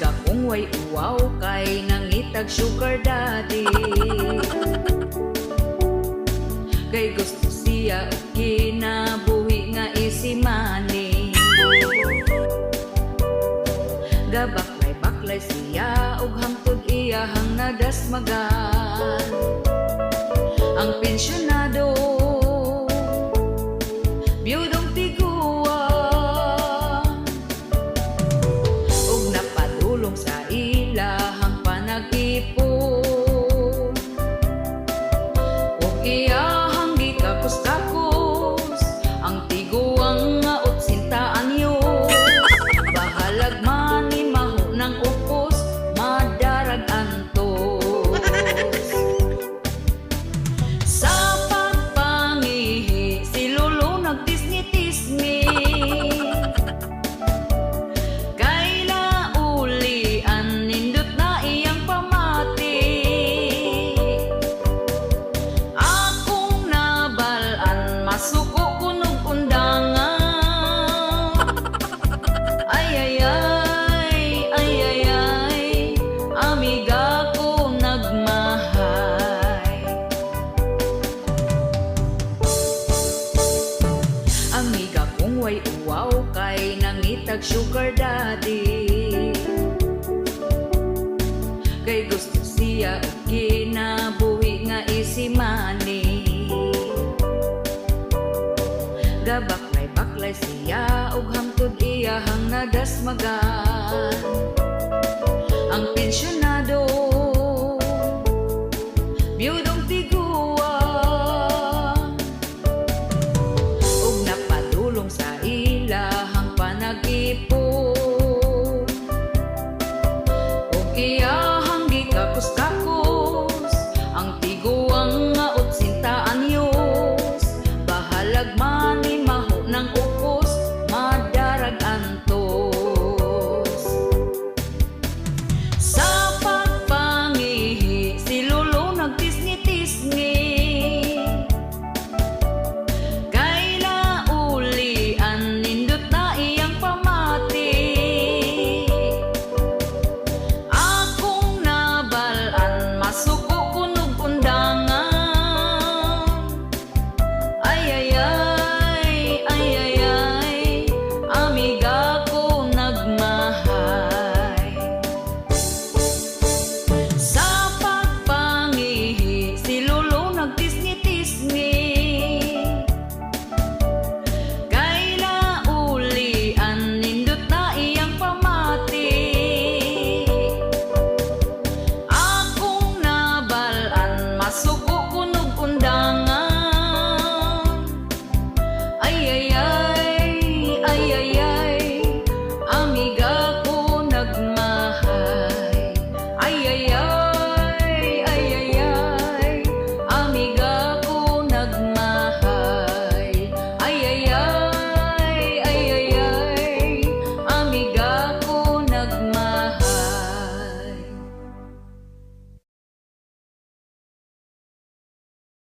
ka kung way uwaw kay nangitag sugar daddy. Kay gusto siya kinabuhi nga isimani. Gabaklay-baklay siya ug hangtod iya hang nagasmagan Ang pensyon way Wow kay nangitag sugar daddy. Kay gusto siya og kinabuhi nga isimani Gabak may baklay siya og hamtod iya hang nagasmagan